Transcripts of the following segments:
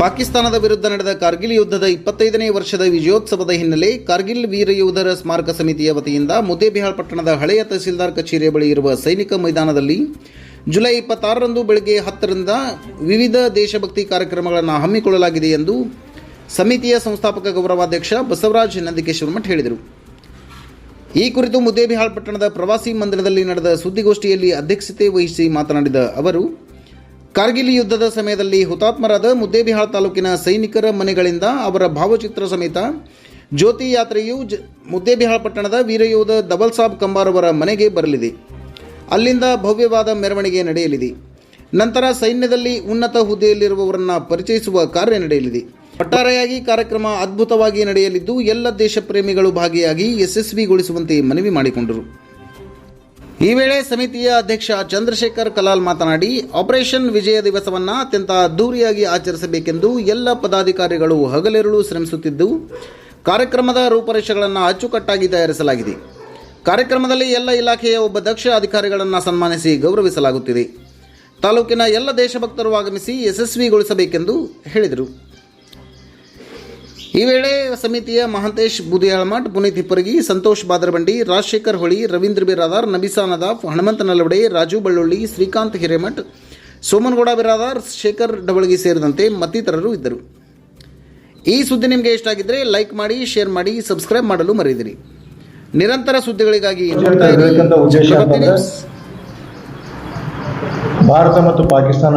ಪಾಕಿಸ್ತಾನದ ವಿರುದ್ಧ ನಡೆದ ಕಾರ್ಗಿಲ್ ಯುದ್ಧದ ಇಪ್ಪತ್ತೈದನೇ ವರ್ಷದ ವಿಜಯೋತ್ಸವದ ಹಿನ್ನೆಲೆ ಕಾರ್ಗಿಲ್ ವೀರ ಯೋಧರ ಸ್ಮಾರಕ ಸಮಿತಿಯ ವತಿಯಿಂದ ಮುದ್ದೇಬಿಹಾಳ್ ಪಟ್ಟಣದ ಹಳೆಯ ತಹಸೀಲ್ದಾರ್ ಕಚೇರಿಯ ಬಳಿ ಇರುವ ಸೈನಿಕ ಮೈದಾನದಲ್ಲಿ ಜುಲೈ ಇಪ್ಪತ್ತಾರರಂದು ಬೆಳಗ್ಗೆ ಹತ್ತರಿಂದ ವಿವಿಧ ದೇಶಭಕ್ತಿ ಕಾರ್ಯಕ್ರಮಗಳನ್ನು ಹಮ್ಮಿಕೊಳ್ಳಲಾಗಿದೆ ಎಂದು ಸಮಿತಿಯ ಸಂಸ್ಥಾಪಕ ಗೌರವಾಧ್ಯಕ್ಷ ಬಸವರಾಜ್ ನಂದಿಕೇಶ್ವರ ಮಠ್ ಹೇಳಿದರು. ಈ ಕುರಿತು ಮುದ್ದೇಬಿಹಾಳ್ ಪಟ್ಟಣದ ಪ್ರವಾಸಿ ಮಂದಿರದಲ್ಲಿ ನಡೆದ ಸುದ್ದಿಗೋಷ್ಠಿಯಲ್ಲಿ ಅಧ್ಯಕ್ಷತೆ ವಹಿಸಿ ಮಾತನಾಡಿದ ಅವರು ಕಾರ್ಗಿಲ್ ಯುದ್ಧದ ಸಮಯದಲ್ಲಿ ಹುತಾತ್ಮರಾದ ಮುದ್ದೇಬಿಹಾಳ್ ತಾಲೂಕಿನ ಸೈನಿಕರ ಮನೆಗಳಿಂದ ಅವರ ಭಾವಚಿತ್ರ ಸಮೇತ ಜ್ಯೋತಿ ಯಾತ್ರೆಯು ಜ ಮುದ್ದೇಬಿಹಾಳ್ ಪಟ್ಟಣದ ವೀರಯೋಧ ದಬಲ್ ಸಾಬ್ ಕಂಬಾರವರ ಮನೆಗೆ ಬರಲಿದೆ. ಅಲ್ಲಿಂದ ಭವ್ಯವಾದ ಮೆರವಣಿಗೆ ನಡೆಯಲಿದೆ. ನಂತರ ಸೈನ್ಯದಲ್ಲಿ ಉನ್ನತ ಹುದ್ದೆಯಲ್ಲಿರುವವರನ್ನು ಪರಿಚಯಿಸುವ ಕಾರ್ಯ ನಡೆಯಲಿದೆ. ಒಟ್ಟಾರೆಯಾಗಿ ಕಾರ್ಯಕ್ರಮ ಅದ್ಭುತವಾಗಿ ನಡೆಯಲಿದ್ದು, ಎಲ್ಲ ದೇಶ ಪ್ರೇಮಿಗಳು ಭಾಗಿಯಾಗಿ ಯಶಸ್ವಿಗೊಳಿಸುವಂತೆ ಮನವಿ ಮಾಡಿಕೊಂಡರು. ಈ ವೇಳೆ ಸಮಿತಿಯ ಅಧ್ಯಕ್ಷ ಚಂದ್ರಶೇಖರ್ ಕಲಾಲ್ ಮಾತನಾಡಿ, ಆಪರೇಷನ್ ವಿಜಯ ದಿವಸವನ್ನು ಅತ್ಯಂತ ಅದ್ದೂರಿಯಾಗಿ ಆಚರಿಸಬೇಕೆಂದು ಎಲ್ಲ ಪದಾಧಿಕಾರಿಗಳು ಹಗಲಿರುಳು ಶ್ರಮಿಸುತ್ತಿದ್ದು, ಕಾರ್ಯಕ್ರಮದ ರೂಪರೇಷೆಗಳನ್ನು ಅಚ್ಚುಕಟ್ಟಾಗಿ ತಯಾರಿಸಲಾಗಿದೆ. ಕಾರ್ಯಕ್ರಮದಲ್ಲಿ ಎಲ್ಲ ಇಲಾಖೆಯ ಒಬ್ಬ ದಕ್ಷ ಅಧಿಕಾರಿಗಳನ್ನು ಸನ್ಮಾನಿಸಿ ಗೌರವಿಸಲಾಗುತ್ತಿದೆ. ತಾಲೂಕಿನ ಎಲ್ಲ ದೇಶಭಕ್ತರು ಆಗಮಿಸಿ ಯಶಸ್ವಿಗೊಳಿಸಬೇಕೆಂದು ಹೇಳಿದರು. ಈ ವೇಳೆ ಸಮಿತಿಯ ಮಹಾಂತೇಶ್ ಬುದಿಯಾಳಮಠ್ ಪುನೀತ್ ಹಿಪ್ಪರಗಿ ಸಂತೋಷ್ ಬಾದರಬಂಡಿ ರಾಜಶೇಖರ್ ಹೊಳಿ ರವೀಂದ್ರ ಬಿರಾದಾರ್ ನಬಿಸಾ ನದಾಫ್ ಹನುಮಂತ ನಲವಡೆ ರಾಜು ಬಳ್ಳುಳ್ಳಿ ಶ್ರೀಕಾಂತ್ ಹಿರೇಮಠ್ ಸೋಮನಗೌಡ ಬಿರಾದಾರ್ ಶೇಖರ್ ಡಬಳಗಿ ಸೇರಿದಂತೆ ಮತ್ತಿತರರು ಇದ್ದರು. ಈ ಸುದ್ದಿ ನಿಮಗೆ ಇಷ್ಟ ಆಗಿದ್ರೆ ಲೈಕ್ ಮಾಡಿ ಶೇರ್ ಮಾಡಿ ಸಬ್ಸ್ಕ್ರೈಬ್ ಮಾಡಲು ಮರೆಯದಿರಿ ನಿರಂತರ ಸುದ್ದಿಗಳಿಗಾಗಿ. ಭಾರತ ಮತ್ತು ಪಾಕಿಸ್ತಾನ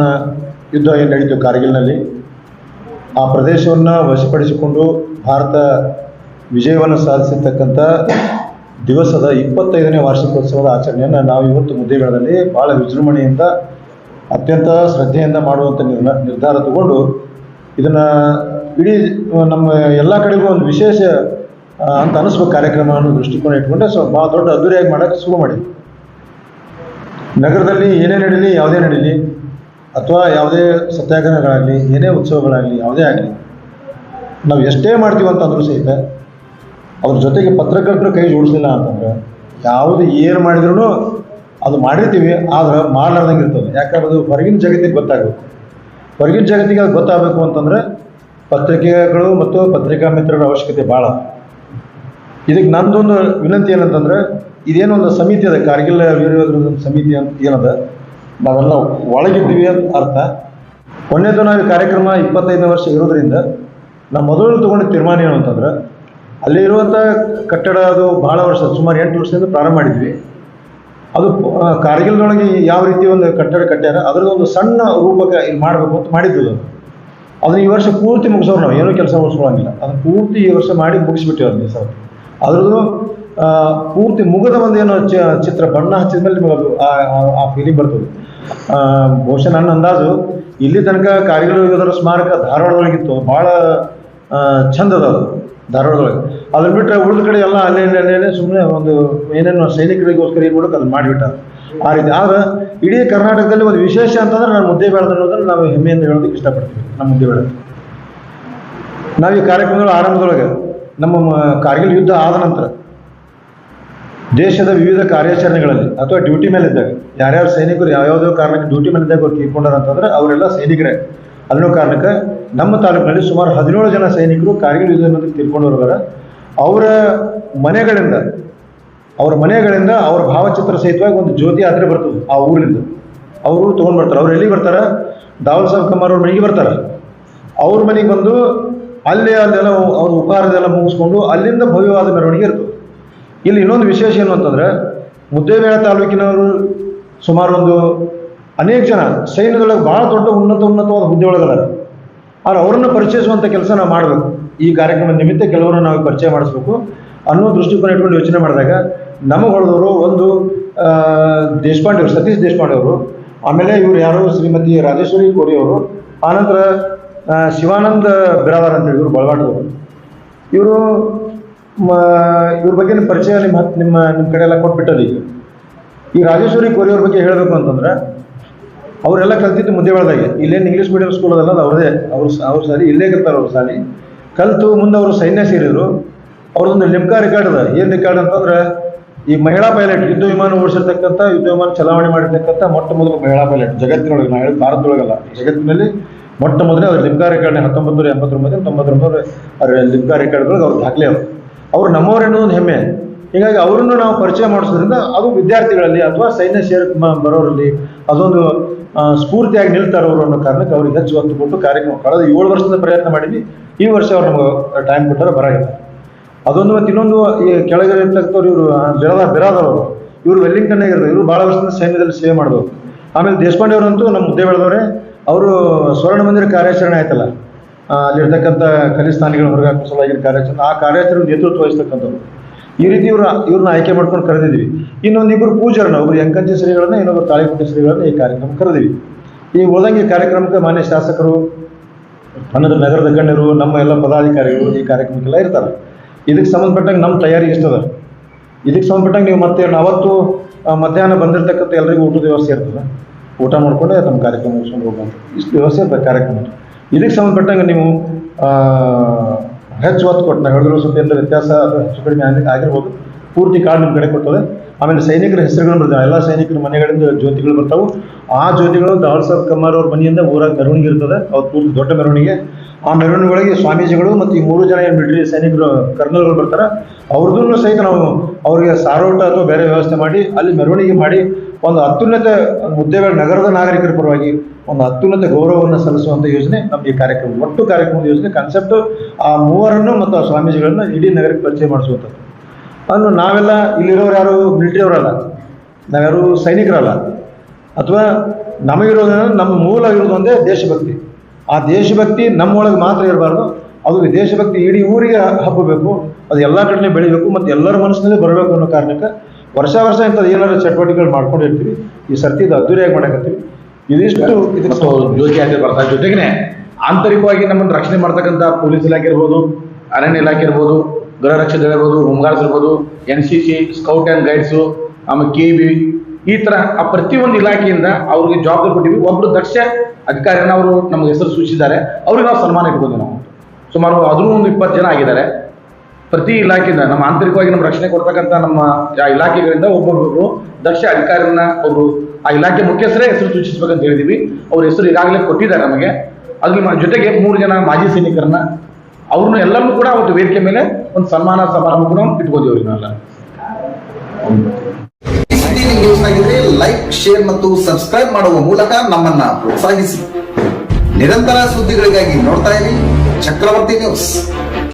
ಯುದ್ಧ ಏನು ನಡೀತು ಕಾರ್ಗಿಲ್ನಲ್ಲಿ? ಆ ಪ್ರದೇಶವನ್ನು ವಶಪಡಿಸಿಕೊಂಡು ಭಾರತ ವಿಜಯವನ್ನು ಸಾಧಿಸಿರ್ತಕ್ಕಂಥ ದಿವಸದ ಇಪ್ಪತ್ತೈದನೇ ವಾರ್ಷಿಕೋತ್ಸವದ ಆಚರಣೆಯನ್ನು ನಾವು ಇವತ್ತು ಮುದ್ದೆಗಳಲ್ಲಿ ಭಾಳ ವಿಜೃಂಭಣೆಯಿಂದ ಅತ್ಯಂತ ಶ್ರದ್ಧೆಯಿಂದ ಮಾಡುವಂಥ ನಿರ್ಧಾರ ತಗೊಂಡು ಇದನ್ನು ಇಡೀ ನಮ್ಮ ಎಲ್ಲ ಕಡೆಗೂ ಒಂದು ವಿಶೇಷ ಅಂತ ಅನಿಸ್ಬೇಕು ಕಾರ್ಯಕ್ರಮವನ್ನು ದೃಷ್ಟಿಕೋನ ಇಟ್ಕೊಂಡೆ. ಸೊ ಭಾಳ ದೊಡ್ಡ ಅದ್ದೂರಿಯಾಗಿ ಮಾಡೋಕ್ಕೆ ಶುರು ಮಾಡಿ ನಗರದಲ್ಲಿ ಏನೇ ನಡೀಲಿ, ಯಾವುದೇ ನಡೀಲಿ ಅಥವಾ ಯಾವುದೇ ಸತ್ಯಾಗ್ರಹಗಳಾಗಲಿ ಏನೇ ಉತ್ಸವಗಳಾಗಲಿ ಯಾವುದೇ ಆಗಲಿ, ನಾವು ಎಷ್ಟೇ ಮಾಡ್ತೀವಿ ಅಂತಂದ್ರೂ ಸಹಿತ ಅವ್ರ ಜೊತೆಗೆ ಪತ್ರಕರ್ತರು ಕೈ ಜೋಡಿಸಲಿಲ್ಲ ಅಂತಂದ್ರೆ ಯಾವುದು ಏನು ಮಾಡಿದ್ರು ಅದು ಮಾಡಿರ್ತೀವಿ, ಆದ್ರೆ ಮಾಡಲಾರ್ದಂಗೆ ಇರ್ತದೆ. ಯಾಕಂದ್ರೆ ಅದು ಹೊರಗಿನ ಜಗತ್ತಿಗೆ ಗೊತ್ತಾಗಬೇಕು. ಹೊರಗಿನ ಜಗತ್ತಿಗೆ ಅದು ಗೊತ್ತಾಗಬೇಕು ಅಂತಂದ್ರೆ ಪತ್ರಿಕೆಗಳು ಮತ್ತು ಪತ್ರಿಕಾ ಮಿತ್ರರ ಅವಶ್ಯಕತೆ ಭಾಳ ಇದಕ್ಕೆ ನಂದೊಂದು ವಿನಂತಿ ಏನಂತಂದ್ರೆ ಇದೇನೊಂದು ಸಮಿತಿ ಅದ, ಕಾರ್ಗಿಲ್ ಒಂದು ಸಮಿತಿ ಅಂತ ಏನದ ನಾವೆಲ್ಲ ಒಳಗಿದ್ದೀವಿ ಅಂತ ಅರ್ಥ. ನಾವು ಈ ಕಾರ್ಯಕ್ರಮ ಇಪ್ಪತ್ತೈದನೇ ವರ್ಷ ಇರೋದ್ರಿಂದ ನಾವು ಮೊದಲು ತೊಗೊಂಡ ತೀರ್ಮಾನ ಏನು ಅಂತಂದ್ರೆ, ಅಲ್ಲಿ ಇರುವಂಥ ಕಟ್ಟಡ ಅದು ಭಾಳ ವರ್ಷ, ಸುಮಾರು ಎಂಟು ವರ್ಷದಿಂದ ಪ್ರಾರಂಭ ಮಾಡಿದ್ವಿ. ಅದು ಕಾರ್ಗಿಲ್ದೊಳಗೆ ಯಾವ ರೀತಿ ಒಂದು ಕಟ್ಟಡ ಕಟ್ಟ್ಯಾರ, ಅದ್ರದ್ದು ಒಂದು ಸಣ್ಣ ರೂಪಕ ಇಲ್ಲಿ ಮಾಡಬೇಕು ಅಂತ ಮಾಡಿದ್ದು ಅದು. ಅದನ್ನ ಈ ವರ್ಷ ಪೂರ್ತಿ ಮುಗಿಸೋರು ನಾವು, ಏನೂ ಕೆಲಸ ಮುಗಿಸ್ಕೊಳಂಗಿಲ್ಲ ಅದನ್ನು ಪೂರ್ತಿ ಈ ವರ್ಷ ಮಾಡಿ ಮುಗಿಸ್ಬಿಟ್ಟಿವಿ ಅದನ್ನ ಸರ್ ಅದ್ರದ್ದು ಪೂರ್ತಿ ಮುಗದ ಒಂದು ಚಿತ್ರ ಬಣ್ಣ ಹಚ್ಚಿದ ಮೇಲೆ ನಿಮಗೆ ಆ- ಫೀಲಿಂಗ್ ಬರ್ತದೆ. ಬಹುಶಃ ನನ್ನ ಅಂದಾಜು ಇಲ್ಲಿ ತನಕ ಕಾರ್ಗಿಲ್ ಯೋಧರ ಸ್ಮಾರಕ ಧಾರವಾಡದೊಳಗಿತ್ತು. ಭಾಳ ಚಂದದ ಚಂದ ಅದ ಧಾರವಾಡದೊಳಗೆ. ಅದನ್ನ ಬಿಟ್ಟರೆ ಉಳಿದ ಕಡೆ ಎಲ್ಲ ಅಲ್ಲೇ ಅಲ್ಲೇ ಸುಮ್ಮನೆ ಒಂದು ಏನೇನು ಸೈನಿಕರಿಗೋಸ್ಕರ ಏನು ಮಾಡೋಕೆ ಅದನ್ನ ಮಾಡಿಬಿಟ್ಟ. ಆ ರೀತಿ. ಆದ್ರೆ ಇಡೀ ಕರ್ನಾಟಕದಲ್ಲಿ ಒಂದು ವಿಶೇಷ ಅಂತಂದ್ರೆ ನಾನು ಮುದ್ದೆ ಬೇಡ ಅನ್ನೋದನ್ನ ನಾವು ಹೆಮ್ಮೆಯಿಂದ ಹೇಳೋದಕ್ಕೆ ಇಷ್ಟಪಡ್ತೀವಿ. ನಮ್ಮ ಮುದ್ದೆ ಬೇಡ. ನಾವು ಈ ಕಾರ್ಯಕ್ರಮಗಳ ಆರಂಭದೊಳಗೆ ನಮ್ಮ ಕಾರ್ಗಿಲ್ ಯುದ್ಧ ಆದ ನಂತರ ದೇಶದ ವಿವಿಧ ಕಾರ್ಯಾಚರಣೆಗಳಲ್ಲಿ ಅಥವಾ ಡ್ಯೂಟಿ ಮೇಲೆ ಇದ್ದಾಗ ಯಾರ್ಯಾರು ಸೈನಿಕರು ಯಾವ್ಯಾವುದೋ ಕಾರಣಕ್ಕೆ ಡ್ಯೂಟಿ ಮೇಲೆ ಇದ್ದಾಗ ಅವ್ರು ತೀರ್ಕೊಂಡಾರ ಅಂತಂದ್ರೆ ಅವರೆಲ್ಲ ಸೈನಿಕರೇ. ಅನ್ನೋ ಕಾರಣಕ್ಕೆ ನಮ್ಮ ತಾಲೂಕಿನಲ್ಲಿ ಸುಮಾರು ಹದಿನೇಳು ಜನ ಸೈನಿಕರು ಕಾರ್ಗಿಲ್ ಯುದ್ಧದಲ್ಲಿ ತೀರ್ಕೊಂಡು ಹೋಗಿದ್ದಾರೆ ಅವರ ಮನೆಗಳಿಂದ, ಅವ್ರ ಮನೆಗಳಿಂದ ಅವ್ರ ಭಾವಚಿತ್ರ ಸಹಿತವಾಗಿ ಒಂದು ಜ್ಯೋತಿ ಯಾತ್ರೆ ಬರ್ತದೆ ಆ ಊರಿಂದ ಅವರು ತೊಗೊಂಡು ಬರ್ತಾರೆ. ಅವ್ರು ಎಲ್ಲಿಗೆ ಬರ್ತಾರೆ? ದಾವಲ್ ಸಾಹೇಬ್ ಕಮಾರ್ ಅವ್ರ ಮನೆಗೆ ಬರ್ತಾರೆ. ಅವ್ರ ಮನೆಗೆ ಬಂದು ಅಲ್ಲೇ ಅಲ್ಲೆಲ್ಲ ಅವ್ರ ಉಪಹಾರದೆಲ್ಲ ಮುಗಿಸ್ಕೊಂಡು ಅಲ್ಲಿಂದ ಭವ್ಯವಾದ ಮೆರವಣಿಗೆ ಇರ್ತದೆ. ಇಲ್ಲಿ ಇನ್ನೊಂದು ವಿಶೇಷ ಏನು ಅಂತಂದ್ರೆ ಮುದ್ದೇಬೇಳೆ ತಾಲೂಕಿನವರು ಸುಮಾರು ಒಂದು ಅನೇಕ ಜನ ಸೈನ್ಯದೊಳಗೆ ಭಾಳ ದೊಡ್ಡ ಉನ್ನತ ಉನ್ನತವಾದ ಹುದ್ದೆ ಒಳಗದಾರೆ ಆದ್ರೆ ಅವರನ್ನು ಪರಿಚಯಿಸುವಂಥ ಕೆಲಸ ನಾವು ಮಾಡಬೇಕು. ಈ ಕಾರ್ಯಕ್ರಮದ ನಿಮಿತ್ತ ಕೆಲವರನ್ನು ನಾವು ಪರಿಚಯ ಮಾಡಿಸ್ಬೇಕು ಅನ್ನೋ ದೃಷ್ಟಿಕೋನ ಇಟ್ಕೊಂಡು ಯೋಚನೆ ಮಾಡಿದಾಗ ನಮಗೆ ಹೊಡೆದವರು ಒಂದು ದೇಶಪಾಂಡೆ ಅವರು ಸತೀಶ್ ದೇಶಪಾಂಡೆ ಅವರು ಆಮೇಲೆ ಇವರು ಯಾರು ಶ್ರೀಮತಿ ರಾಜೇಶ್ವರಿ ಕೋರಿ ಅವರು ಆನಂತರ ಶಿವಾನಂದ ಬಿರಾದಾರ್ ಅಂತೇಳಿ ಇವರು ಬಳವಾಟದವರು. ಇವರು ಇವ್ರ ಬಗ್ಗೆ ಪರಿಚಯ ನಿಮ್ಮ ನಿಮ್ಮ ನಿಮ್ಮ ಕಡೆ ಎಲ್ಲ ಕೊಟ್ಬಿಟ್ಟದ ಈ ರಾಜೇಶ್ವರಿ ಕೋರಿ ಅವ್ರ ಬಗ್ಗೆ ಹೇಳಬೇಕು ಅಂತಂದ್ರೆ, ಅವರೆಲ್ಲ ಕಲ್ತಿದ್ದು ಮುದ್ದೇವಾಳದಾಗೆ ಇಲ್ಲೇನು ಇಂಗ್ಲೀಷ್ ಮೀಡಿಯಂ ಸ್ಕೂಲ್ ಅದಲ್ಲ ಅದು ಅವ್ರದೇ. ಅವರು ಅವ್ರ ಸಾರಿ ಇಲ್ಲೇ ಕಲ್ತಾರ ಅವ್ರ ಸಾಲಿ. ಕಲ್ತು ಮುಂದೆ ಅವರು ಸೈನ್ಯ ಸೇರಿದ್ರು. ಅವ್ರದ್ದೊಂದು ಲಿಮ್ಕಾ ರೆಕಾರ್ಡ್ ಅದ. ಏನು ರೆಕಾರ್ಡ್ ಅಂತಂದ್ರೆ, ಈ ಮಹಿಳಾ ಪೈಲಟ್ ಯುದ್ಧ ವಿಮಾನ ಓಡಿಸಿರ್ತಕ್ಕಂಥ, ಯುದ್ಧ ವಿಮಾನ ಚಲಾವಣೆ ಮಾಡಿರ್ತಕ್ಕಂಥ ಮೊಟ್ಟ ಮೊದಲು ಮಹಿಳಾ ಪೈಲಟ್ ಜಗತ್ತಿನೊಳಗೆ ನಾ ಹೇಳಿ ಭಾರತದೊಳಗಲ್ಲ. ಜಗತ್ತಿನಲ್ಲಿ ಮೊಟ್ಟ ಮೊದಲೇ ಅವ್ರ ಲಿಮ್ಕಾ ರೆಕಾರ್ಡ್ ಹತ್ತೊಂಬತ್ತು ನೂರ ಎಂಬತ್ತೊಂಬತ್ತು ತೊಂಬತ್ತೊಂಬತ್ತು ಅವ್ರ ಲಿಮ್ಕಾ ರೆಕಾರ್ಡ್ಗಳಿಗೆ ಅವ್ರು ದಾಖಲೆ ಅವರು. ಅವ್ರು ನಮ್ಮವರೇನೋ ಅನ್ನೋದು ಹೆಮ್ಮೆ. ಹೀಗಾಗಿ ಅವರನ್ನು ನಾವು ಪರಿಚಯ ಮಾಡಿಸೋದ್ರಿಂದ ಅದು ವಿದ್ಯಾರ್ಥಿಗಳಲ್ಲಿ ಅಥವಾ ಸೈನ್ಯ ಸೇರ್ ಬರೋರಲ್ಲಿ ಅದೊಂದು ಸ್ಫೂರ್ತಿಯಾಗಿ ನಿಲ್ತಾರೆ ಅವರು ಅನ್ನೋ ಕಾರಣಕ್ಕೆ ಅವ್ರಿಗೆ ಹೆಚ್ಚು ಒತ್ತು ಕೊಟ್ಟು ಕಾರ್ಯಕ್ರಮ ಕಳೆದ ಏಳು ವರ್ಷದ ಪ್ರಯತ್ನ ಮಾಡಿದ್ವಿ. ಈ ವರ್ಷ ಅವ್ರು ನಮಗೆ ಟೈಮ್ ಕೊಟ್ಟರೆ ಬರಾಗಿಲ್ಲ ಅದೊಂದು ಮತ್ತು ಇನ್ನೊಂದು, ಈ ಕೆಳಗಡೆ ಇರ್ತಕ್ಕಂಥವ್ರು ಇವರು ಬಿರಾದ ಬಿರಾದವರು ಇವರು ವೆಲ್ಲಿಂಗ್ಟನ್ ಇರೋದು ಇವರು ಭಾಳ ವರ್ಷದಿಂದ ಸೈನ್ಯದಲ್ಲಿ ಸೇವೆ ಮಾಡಿದವರು. ಆಮೇಲೆ ದೇಶಪಾಂಡೆ ಅವರಂತೂ ನಮ್ಮ ಮುದ್ದೆ ಬೆಳೆದವರೇ ಅವರು ಸ್ವರ್ಣ ಮಂದಿರ ಕಾರ್ಯಾಚರಣೆ ಆಯ್ತಲ್ಲ. ಅಲ್ಲಿರ್ತಕ್ಕಂಥ ಖಲಿಸ್ತಾನಿಗಳ ಹೊರಗೆ ಹಾಕೋ ಸಲುವಾಗಿ ಕಾರ್ಯಾಚರಣೆ ಆ ಕಾರ್ಯಾಚರಣೆ ನೇತೃತ್ವ ವಹಿಸ್ತಕ್ಕಂಥವ್ರು ಈ ರೀತಿ ಇವರ ಇವ್ರನ್ನ ಆಯ್ಕೆ ಮಾಡ್ಕೊಂಡು ಕರೆದಿದ್ವಿ ಇನ್ನೊಂದು ಇಬ್ಬರು ಒಬ್ಬರು ಯಂಕಂಚಿ ಶ್ರೀಗಳನ್ನ ಇನ್ನೊಬ್ಬರು ತಾಳಿಕೊಟ್ಟೆ ಶ್ರೀಗಳನ್ನ ಈ ಕಾರ್ಯಕ್ರಮ ಕರೆದಿವಿ ಈ ಉಳಿದಂಗೆ ಕಾರ್ಯಕ್ರಮಕ್ಕೆ ಮಾನ್ಯ ಶಾಸಕರು ಅನ್ನದ ನಗರದ ಗಣ್ಯರು, ನಮ್ಮ ಎಲ್ಲ ಪದಾಧಿಕಾರಿಗಳು ಈ ಕಾರ್ಯಕ್ರಮಕ್ಕೆಲ್ಲ ಇರ್ತಾರೆ. ಇದಕ್ಕೆ ಸಂಬಂಧಪಟ್ಟಂಗೆ ನಮ್ಮ ತಯಾರಿ ಇಷ್ಟದ ಇದಕ್ಕೆ ಸಂಬಂಧಪಟ್ಟಂಗೆ ನೀವು ಮತ್ತೆ ಅವತ್ತು ಮಧ್ಯಾಹ್ನ ಬಂದಿರತಕ್ಕಂಥ ಎಲ್ಲರಿಗೂ ಊಟದ ವ್ಯವಸ್ಥೆ ಇರ್ತದೆ? ಊಟ ಮಾಡಿಕೊಂಡೇ ನಮ್ಮ ಕಾರ್ಯಕ್ರಮ ಮುಗಿಸ್ಕೊಂಡು ಹೋಗುವಂಥ ಇಷ್ಟು ವ್ಯವಸ್ಥೆ ಕಾರ್ಯಕ್ರಮ ಇದಕ್ಕೆ ಸಂಬಂಧಪಟ್ಟಂಗೆ ನೀವು ಹೆಚ್ಚು ಒತ್ತು ಕೊಟ್ಟು ನಾವು ಹೇಳಿದ್ರು ಸ್ವಲ್ಪ ಏನಾರ ವ್ಯತ್ಯಾಸ ಹೆಚ್ಚು ಕಡಿಮೆ ಆಗಿ- ಆಗಿರ್ಬೋದು. ಪೂರ್ತಿ ಕಾರ್ಡ್ ನಿಮ್ಮ ಕಡೆ ಕೊಡ್ತದೆ ಆಮೇಲೆ ಸೈನಿಕರ ಹೆಸರುಗಳು ಬರ್ತಾವೆ. ಎಲ್ಲ ಸೈನಿಕರ ಮನೆಗಳಿಂದ ಜ್ಯೋತಿಗಳು ಬರ್ತಾವೆ. ಆ ಜ್ಯೋತಿಗಳು ದಾಳ್ ಸಾಬ್ ಕಮಾರ್ ಅವ್ರ ಮನೆಯಿಂದ ಊರಾಗ ಮೆರವಣಿಗೆ ಇರ್ತದೆ. ಅವ್ರು ಪೂರ್ತಿ ದೊಡ್ಡ ಮೆರವಣಿಗೆ. ಆ ಮೆರವಣಿಗೆಗಳಿಗೆ ಸ್ವಾಮೀಜಿಗಳು ಮತ್ತು ಈ ಮೂರು ಜನ ಏನು ಮಿಲಿಟರಿ ಸೈನಿಕರು, ಕರ್ನಲ್ಗಳು ಬರ್ತಾರೆ. ಅವ್ರದ್ದು ಸಹಿತ ನಾವು ಅವರಿಗೆ ಸಾರೋಟ ಅಥವಾ ಬೇರೆ ವ್ಯವಸ್ಥೆ ಮಾಡಿ, ಅಲ್ಲಿ ಮೆರವಣಿಗೆ ಮಾಡಿ, ಒಂದು ಅತ್ಯುನ್ನತ ಮುದ್ದೆಗಳ ನಗರದ ನಾಗರಿಕರ ಪರವಾಗಿ ಒಂದು ಅತ್ಯುನ್ನತ ಗೌರವವನ್ನು ಸಲ್ಲಿಸುವಂಥ ಯೋಜನೆ ನಮ್ಮ ಈ ಕಾರ್ಯಕ್ರಮ, ಒಟ್ಟು ಕಾರ್ಯಕ್ರಮದ ಯೋಜನೆ ಕಾನ್ಸೆಪ್ಟ್ ಆ ಮೂವರನ್ನು ಮತ್ತು ಆ ಸ್ವಾಮೀಜಿಗಳನ್ನು ಇಡೀ ನಗರಕ್ಕೆ ಪರಿಚಯ ಮಾಡಿಸುವಂಥದ್ದು. ಅನ್ನು ನಾವೆಲ್ಲ ಇಲ್ಲಿರೋರು ಯಾರು? ಮಿಲಿಟರಿ ಅವರಲ್ಲ ನಾವ್ಯಾರು ಸೈನಿಕರಲ್ಲ. ಅಥವಾ ನಮಗಿರೋದು ನಮ್ಮ ಮೂಲ ಇರೋದು ಒಂದೇ ದೇಶಭಕ್ತಿ. ಆ ದೇಶಭಕ್ತಿ ನಮ್ಮೊಳಗೆ ಮಾತ್ರ ಇರಬಾರ್ದು. ಅದು ದೇಶಭಕ್ತಿ ಇಡೀ ಊರಿಗೆ ಹಬ್ಬಬೇಕು ಅದು ಎಲ್ಲ ಕಡೆ ಬೆಳಿಬೇಕು ಮತ್ತು ಎಲ್ಲರ ಮನಸ್ಸಿನಲ್ಲಿ ಬರಬೇಕು ಅನ್ನೋ ಕಾರಣಕ್ಕೆ ವರ್ಷ ವರ್ಷ ಇಂಥದ್ದು ಏನಾದ್ರು ಚಟುವಟಿಕೆಗಳು ಮಾಡ್ಕೊಂಡಿರ್ತೀವಿ ಈ ಸರ್ತಿ ಇದು ಅದ್ದೂರಿಯಾಗಿ ಮಾಡಕತ್ತೀವಿ. ಇದಿಷ್ಟು ಇದಕ್ಕೆ ಆಚರಣೆ ಬರ್ತಾರೆ ಜೊತೆಗೆ ಆಂತರಿಕವಾಗಿ ನಮ್ಮನ್ನು ರಕ್ಷಣೆ ಮಾಡ್ತಕ್ಕಂಥ ಪೊಲೀಸ್ ಇಲಾಖೆ ಇರ್ಬೋದು ಅರಣ್ಯ ಇಲಾಖೆ ಇರ್ಬೋದು ಗೃಹ ರಕ್ಷಕ ಇರ್ಬೋದು ಹೋಮ್ಗಾರ್ಡ್ಸ್ ಇರ್ಬೋದು N C C scout and guides ಆಮೇಲೆ ಕೆ ಬಿ ಈ ಥರ ಆ ಪ್ರತಿಯೊಂದು ಇಲಾಖೆಯಿಂದ ಅವ್ರಿಗೆ ಜವಾಬ್ದಾರಿ ಕೊಟ್ಟಿವಿ ಒಬ್ಬರು ದಕ್ಷ ಅಧಿಕಾರಿಯನ್ನು ಅವರು ನಮ್ಗೆ ಹೆಸರು ಸೂಚಿಸಿದ್ದಾರೆ. ಅವ್ರಿಗೆ ನಾವು ಸನ್ಮಾನ ಇಟ್ಕೊಂಡ್ವಿ ನಾವು. ಸುಮಾರು ಅದೂ ಒಂದು ಇಪ್ಪತ್ತು ಜನ ಆಗಿದ್ದಾರೆ. ಪ್ರತಿ ಇಲಾಖೆಯಿಂದ, ನಮ್ಮ ಆಂತರಿಕವಾಗಿ ನಮ್ಮ ರಕ್ಷಣೆ ಕೊಡ್ತಕ್ಕಂಥ ನಮ್ಮ ಆ ಇಲಾಖೆಗಳಿಂದ ಒಬ್ಬೊಬ್ಬರು ದಕ್ಷ ಅಧಿಕಾರಿಯನ್ನ ಅವರು ಆ ಇಲಾಖೆ ಮುಖ್ಯಸ್ಥರೇ ಹೆಸರು ಸೂಚಿಸಬೇಕಂತ ಹೇಳಿದೀವಿ. ಅವ್ರ ಹೆಸರು ಈಗಾಗಲೇ ಕೊಟ್ಟಿದ್ದಾರೆ ನಮಗೆ. ಅದ್ರ ಜೊತೆಗೆ ಮೂರು ಜನ ಮಾಜಿ ಸೈನಿಕರನ್ನ, ಅವ್ರನ್ನ ಎಲ್ಲರನ್ನೂ ಕೂಡ ಅವತ್ತು ವೇದಿಕೆ ಮೇಲೆ ಒಂದು ಸನ್ಮಾನ ಸಮಾರಂಭ ಕೂಡ ಇಟ್ಕೋತೀವಿ ಆಗಿದ್ರೆ ಲೈಕ್ ಶೇರ್ ಮತ್ತು ಸಬ್ಸ್ಕ್ರೈಬ್ ಮಾಡುವ ಮೂಲಕ ನಮ್ಮನ್ನ ಪ್ರೋತ್ಸಾಹಿಸಿ. ನಿರಂತರ ಸುದ್ದಿಗಳಿಗಾಗಿ ನೋಡ್ತಾ ಇರಿ. ಚಕ್ರವರ್ತಿ ನ್ಯೂಸ್